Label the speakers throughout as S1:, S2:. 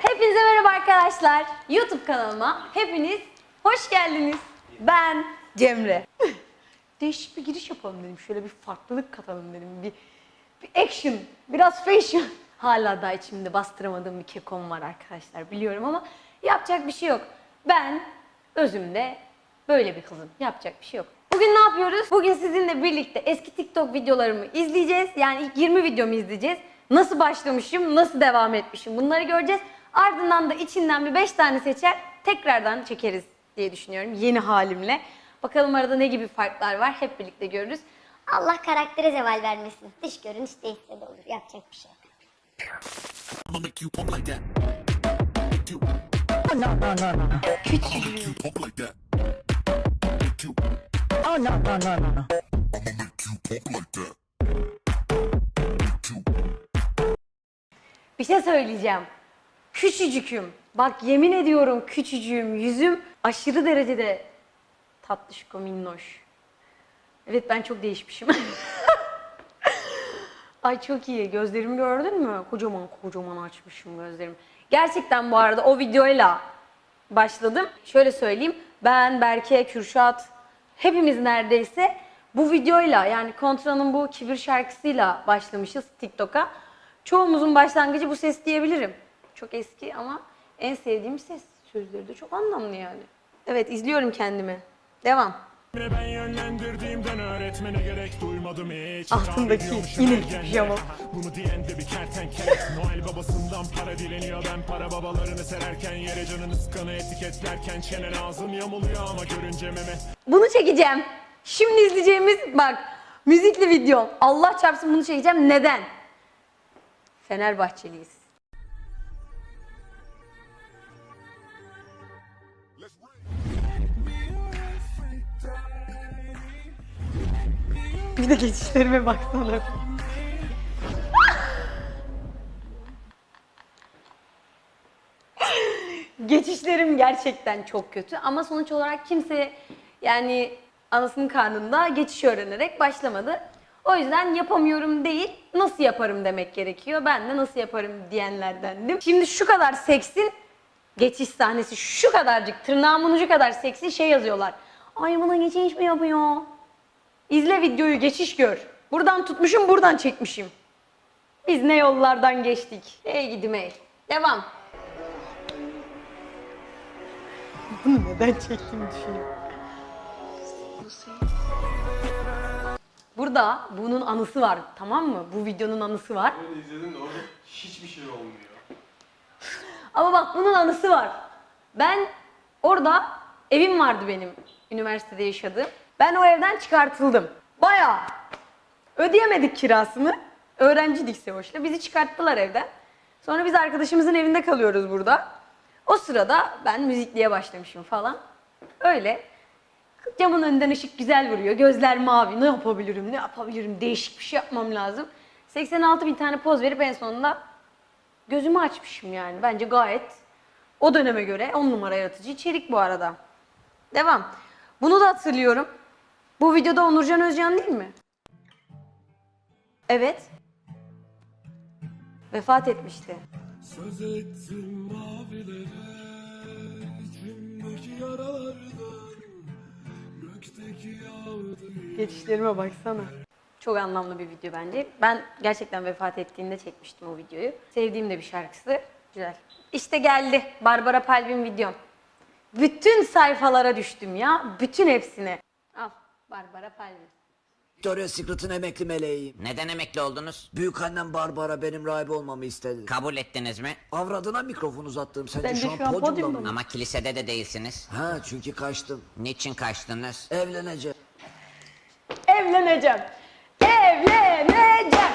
S1: Hepinize merhaba arkadaşlar. YouTube kanalıma hepiniz hoş geldiniz. Ben Cemre. Değişik bir giriş yapalım dedim. Şöyle bir farklılık katalım dedim. Bir, bir action, biraz fashion. Hala da içimde bastıramadığım bir kekom var arkadaşlar biliyorum ama yapacak bir şey yok. Ben özümde böyle bir kızım. Yapacak bir şey yok. Bugün ne yapıyoruz? Bugün sizinle birlikte eski TikTok videolarımı izleyeceğiz. Yani ilk 20 videomu izleyeceğiz. Nasıl başlamışım, nasıl devam etmişim bunları göreceğiz. Ardından da içinden bir 5 tane seçer, tekrardan çekeriz diye düşünüyorum yeni halimle. Bakalım arada ne gibi farklar var hep birlikte görürüz.
S2: Allah karaktere zeval vermesin. Dış görünüş değişse de olur. Yapacak bir şey yok.
S1: Bir şey söyleyeceğim. Küçücüküm. Bak yemin ediyorum küçücüğüm. Yüzüm aşırı derecede tatlışko minnoş. Evet ben çok değişmişim. Ay çok iyi. Gözlerimi gördün mü? Kocaman kocaman açmışım gözlerimi. Gerçekten bu arada o videoyla başladım. Şöyle söyleyeyim. Ben, Berke, Kürşat hepimiz neredeyse bu videoyla yani Kontra'nın bu kibir şarkısıyla başlamışız TikTok'a. Çoğumuzun başlangıcı bu ses diyebilirim. Çok eski ama en sevdiğim ses. Sözleri de çok anlamlı yani. Evet izliyorum kendimi. Devam.
S3: Ben yönlendirdiğimden öğretmene gerek duymadım hiç
S1: Altındaki inek pijama.
S3: Bunu diyen de bir kertenkele Noel babasından para dileniyor Ben para babalarını sererken Yere canını sıkanı etiketlerken Çenen ağzın yamuluyor ama görünce meme
S1: Bunu çekeceğim. Şimdi izleyeceğimiz bak müzikli video. Allah çarpsın bunu çekeceğim. Neden? Fenerbahçeliyiz. Bir de geçişlerime baksana. Geçişlerim gerçekten çok kötü ama sonuç olarak kimse yani anasının karnında geçiş öğrenerek başlamadı. O yüzden yapamıyorum değil, nasıl yaparım demek gerekiyor. Ben de nasıl yaparım diyenlerdendim. Şimdi şu kadar seksin geçiş sahnesi şu kadarcık tırnağımın ucu kadar seksi şey yazıyorlar. Ay buna geçiş mi yapıyor? İzle videoyu geçiş gör. Buradan tutmuşum buradan çekmişim. Biz ne yollardan geçtik. Hey gidim hey. Devam. Bunu neden çektiğimi düşünüyorum. Burada bunun anısı var tamam mı? Bu videonun anısı var.
S4: Ben izledim de orada hiçbir şey olmuyor.
S1: Ama bak bunun anısı var. Ben orada evim vardı benim üniversitede yaşadığım. Ben o evden çıkartıldım. Bayağı ödeyemedik kirasını. Öğrenciydik Sevoş'la. Bizi çıkarttılar evden. Sonra biz arkadaşımızın evinde kalıyoruz burada. O sırada ben müzikliğe başlamışım falan. Öyle. Camın önünden ışık güzel vuruyor. Gözler mavi. Ne yapabilirim, ne yapabilirim? Değişik bir şey yapmam lazım. 86 bin tane poz verip en sonunda gözümü açmışım yani. Bence gayet o döneme göre on numara yaratıcı içerik bu arada. Devam. Bunu da hatırlıyorum. Bu videoda Onurcan Özcan değil mi? Evet. Vefat etmişti.
S3: Söz ettim mavilere İçimdeki yaralardan Gökteki yağdı
S1: Geçişlerime baksana. Çok anlamlı bir video bence. Ben gerçekten vefat ettiğinde çekmiştim o videoyu. Sevdiğim de bir şarkısı. Güzel. İşte geldi Barbara Palvin videom. Bütün sayfalara düştüm ya. Bütün hepsine. Barbara Palvin.
S5: Victoria's Secret'ın emekli meleğiyim.
S6: Neden emekli oldunuz?
S5: Büyük annem Barbara benim rahibe olmamı istedi.
S6: Kabul ettiniz mi?
S5: Avradına mikrofon uzattım. Sence
S1: Bence
S5: şu an, podyumda
S1: podyumda
S5: mı?
S1: mı?
S6: Ama kilisede de değilsiniz.
S5: Ha çünkü kaçtım.
S6: Niçin kaçtınız?
S5: Evleneceğim.
S1: Evleneceğim. Evleneceğim.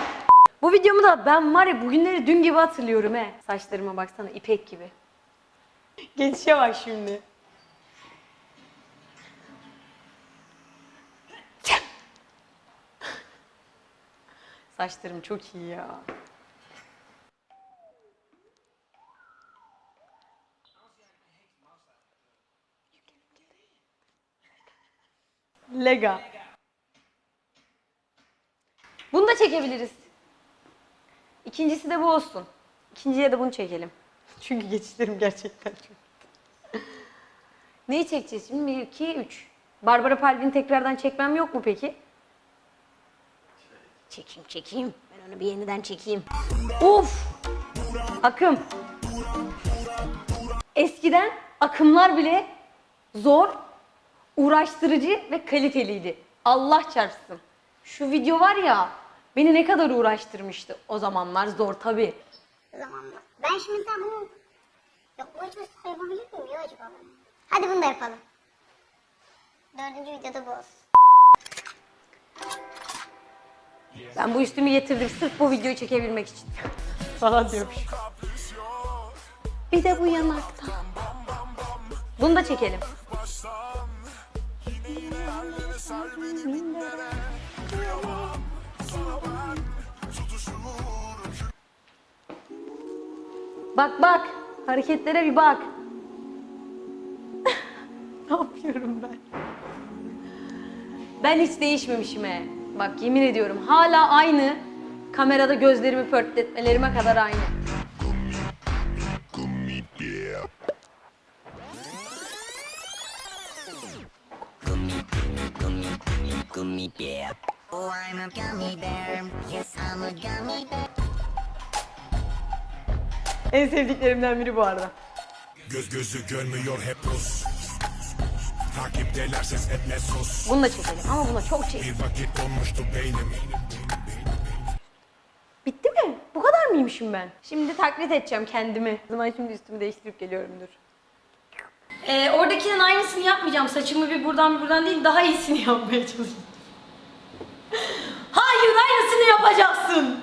S1: Bu videomu da ben var ya bugünleri dün gibi hatırlıyorum he. Saçlarıma baksana ipek gibi. Geçişe bak şimdi. Saçlarım çok iyi ya. Lega. Bunu da çekebiliriz. İkincisi de bu olsun. İkinciye de bunu çekelim. Çünkü geçişlerim gerçekten çok. Neyi çekeceğiz şimdi? 1, 2, 3. Barbara Palvin'i tekrardan çekmem yok mu peki? Çekeyim çekeyim. Ben onu bir yeniden çekeyim. Of! Akım. Eskiden akımlar bile zor, uğraştırıcı ve kaliteliydi. Allah çarpsın. Şu video var ya beni ne kadar uğraştırmıştı. O zamanlar zor tabii.
S2: O zaman mı? Ben şimdi mesela bunu yapmaya çalışsam yapabilir miyim ya acaba? Hadi bunu da yapalım. Dördüncü videoda bu olsun.
S1: Ben bu üstümü getirdim sırf bu videoyu çekebilmek için. Falan diyormuş. Bir de bu yanakta. Bunu da çekelim. Bak bak. Hareketlere bir bak. ne yapıyorum ben? Ben hiç değişmemişim he. Bak yemin ediyorum hala aynı. Kamerada gözlerimi pörtletmelerime kadar aynı.
S7: Oh, I'm a gummy bear. Yes, I'm a gummy bear.
S1: En sevdiklerimden biri bu arada.
S3: Göz gözü görmüyor hep Rus Takipteler ses etme sus
S1: Bunu da çekelim ama buna çok çek.
S3: Bir vakit donmuştu beynim
S1: Bitti mi? Bu kadar mıymışım ben? Şimdi taklit edeceğim kendimi. O zaman şimdi üstümü değiştirip geliyorum dur. Ee, oradakinin aynısını yapmayacağım. Saçımı bir buradan bir buradan değil daha iyisini yapmaya çalışacağım. Hayır aynısını yapacaksın.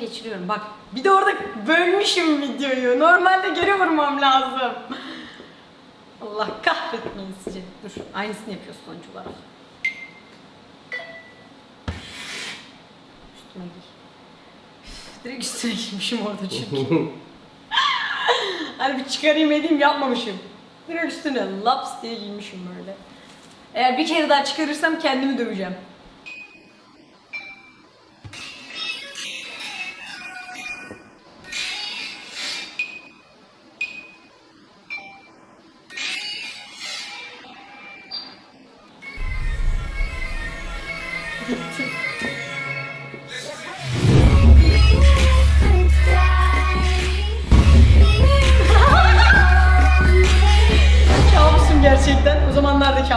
S1: Geçiriyorum. Bak bir de orada bölmüşüm videoyu. Normalde geri vurmam lazım. Allah kahretmeyin sizi. Dur aynısını yapıyoruz sonuç olarak. Üstüme giy. Üf, Direkt üstüne giymişim orada çünkü. hani bir çıkarayım edeyim yapmamışım. Direkt üstüne laps diye giymişim böyle. Eğer bir kere daha çıkarırsam kendimi döveceğim.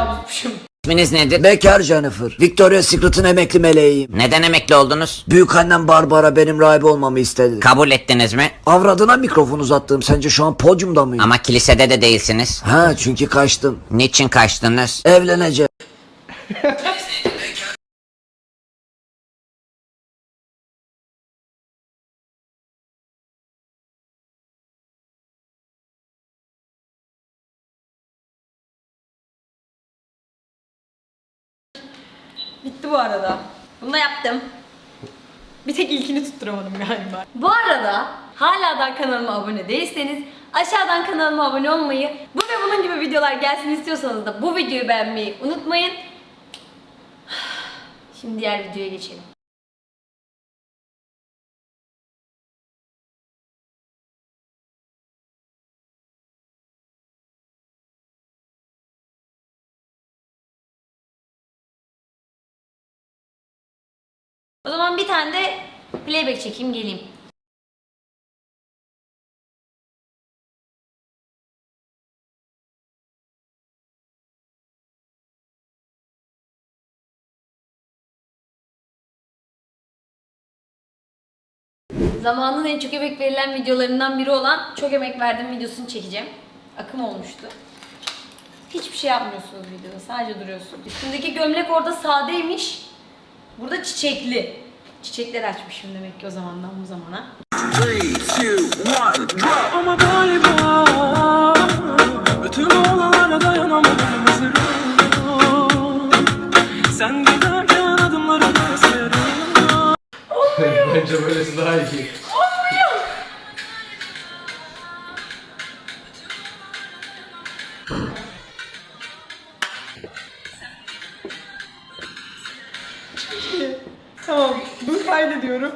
S1: Kabusmuşum.
S6: İsminiz nedir?
S5: Bekar Jennifer. Victoria's Secret'ın emekli meleğiyim.
S6: Neden emekli oldunuz?
S5: Büyük annem Barbara benim rahibe olmamı istedi.
S6: Kabul ettiniz mi?
S5: Avradına mikrofon uzattım. Sence şu an podyumda mıyım?
S6: Ama kilisede de değilsiniz.
S5: Ha çünkü kaçtım.
S6: Niçin kaçtınız?
S5: Evleneceğim.
S1: Bitti bu arada. Bunu da yaptım. Bir tek ilkini tutturamadım galiba. Bu arada hala da kanalıma abone değilseniz aşağıdan kanalıma abone olmayı, bu ve bunun gibi videolar gelsin istiyorsanız da bu videoyu beğenmeyi unutmayın. Şimdi diğer videoya geçelim. O zaman bir tane de playback çekeyim geleyim. Zamanın en çok emek verilen videolarından biri olan çok emek verdim videosunu çekeceğim. Akım olmuştu. Hiçbir şey yapmıyorsunuz videoda. Sadece duruyorsunuz. Üstündeki gömlek orada sadeymiş. Burada çiçekli. Çiçekler açmışım demek ki o zamandan bu zamana.
S8: Ama galiba bütün
S1: tamam, dur kaydediyorum.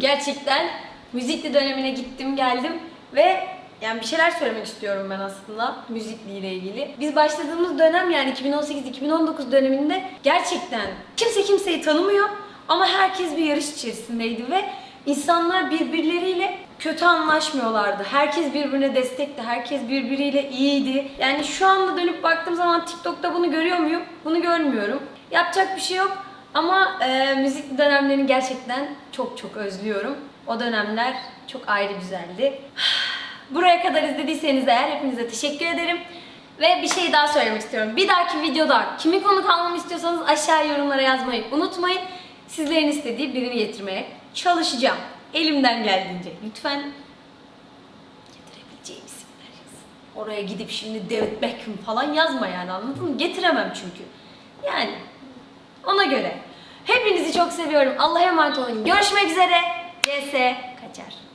S1: Gerçekten müzikli dönemine gittim geldim ve yani bir şeyler söylemek istiyorum ben aslında müzikle ile ilgili. Biz başladığımız dönem yani 2018-2019 döneminde gerçekten kimse kimseyi tanımıyor ama herkes bir yarış içerisindeydi ve insanlar birbirleriyle kötü anlaşmıyorlardı. Herkes birbirine destekti, herkes birbiriyle iyiydi. Yani şu anda dönüp baktığım zaman TikTok'ta bunu görüyor muyum? Bunu görmüyorum. Yapacak bir şey yok. Ama e, müzik dönemlerini gerçekten çok çok özlüyorum. O dönemler çok ayrı güzeldi. Buraya kadar izlediyseniz eğer hepinize teşekkür ederim. Ve bir şey daha söylemek istiyorum. Bir dahaki videoda kimi konuk almamı istiyorsanız aşağı yorumlara yazmayı unutmayın. Sizlerin istediği birini getirmeye çalışacağım. Elimden geldiğince. Lütfen getirebileceğim isimler yazın. Oraya gidip şimdi David Beckham falan yazma yani anladın mı? Getiremem çünkü. Yani ona göre. Hepinizi çok seviyorum. Allah'a emanet olun. Görüşmek üzere. CS kaçar.